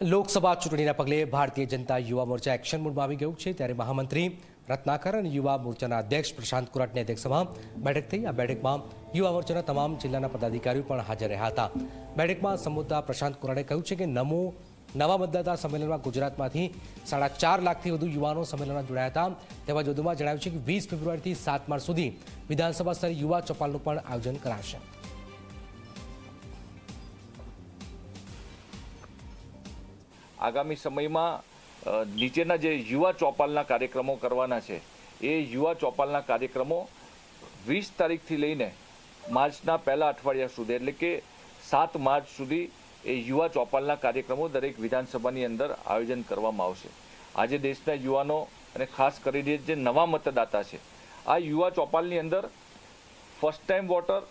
લોકસભા ચૂંટણીના પગલે ભારતીય જનતા યુવા મોરચા એક્શન મોડમાં આવી ગયું છે. ત્યારે મહામંત્રી રત્નાકર અને યુવા મોરચાના અધ્યક્ષ પ્રશાંત કુરાટની અધ્યક્ષતામાં બેઠક થઈ. આ બેઠકમાં યુવા મોરચાના તમામ જિલ્લાના પદાધિકારીઓ પણ હાજર રહ્યા હતા. બેઠકમાં સંબોધતા પ્રશાંત કુરાટે કહ્યું છે કે નમો, નવા મતદાતા સંમેલનમાં ગુજરાતમાંથી સાડા ચાર લાખથી વધુ યુવાનો સંમેલનમાં જોડાયા હતા. તેમજ વધુમાં જણાવ્યું છે કે વીસ ફેબ્રુઆરીથી સાત માર્ચ સુધી વિધાનસભા સ્તરે યુવા ચોપાલનું પણ આયોજન કરાશે. આગામી સમયમાં નીચેના જે યુવા ચોપાલના કાર્યક્રમો કરવાના છે, એ યુવા ચોપાલના કાર્યક્રમો વીસ તારીખથી લઈને માર્ચના પહેલા અઠવાડિયા સુધી, એટલે કે સાત માર્ચ સુધી એ યુવા ચોપાલના કાર્યક્રમો દરેક વિધાનસભાની અંદર આયોજન કરવામાં આવશે. આજે દેશના યુવાનો અને ખાસ કરીને જે નવા મતદાતા છે, આ યુવા ચોપાલની અંદર first time voter,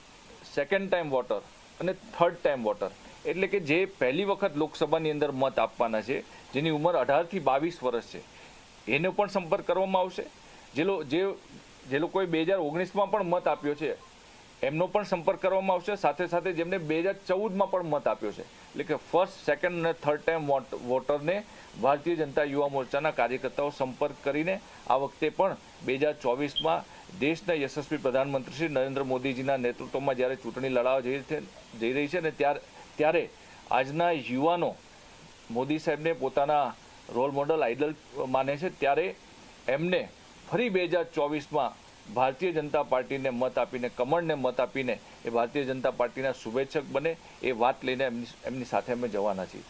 second time voter અને થર્ડ ટાઈમ વોટર એટલે કે જે પહેલી વખત લોકસભાની અંદર મત આપવાના છે, જેની ઉંમર અઢારથી બાવીસ વર્ષ છે, એનો પણ સંપર્ક કરવામાં આવશે. જે લો- જે જે લોકોએ બે હજાર ઓગણીસમાં પણ મત આપ્યો છે, એમનો પણ સંપર્ક કરવામાં આવશે. સાથે સાથે જેમને બે હજાર ચૌદમાં પણ મત આપ્યો છે. એટલે કે ફર્સ્ટ સેકન્ડ અને થર્ડ ટાઈમ વોટરને ભારતીય જનતા યુવા મોરચાના કાર્યકર્તાઓ સંપર્ક કરીને આ વખતે પણ બે હજાર ચોવીસમાં દેશના યશસ્વી પ્રધાનમંત્રી શ્રી નરેન્દ્ર મોદીજીના નેતૃત્વમાં જ્યારે ચૂંટણી લડાવવા જઈ જઈ રહી છે ને ત્યાર ત્યારે આજના યુવાનો મોદી સાહેબને પોતાના રોલ મોડલ આઇડલ માને છે ત્યારે એમને ફરી બે હજાર ચોવીસમાં ભારતીય જનતા પાર્ટીને મત આપીને, કમળને મત આપીને એ ભારતીય જનતા પાર્ટીના શુભેચ્છક બને એ વાત લઈને એમની એમની સાથે અમે જવાના છીએ.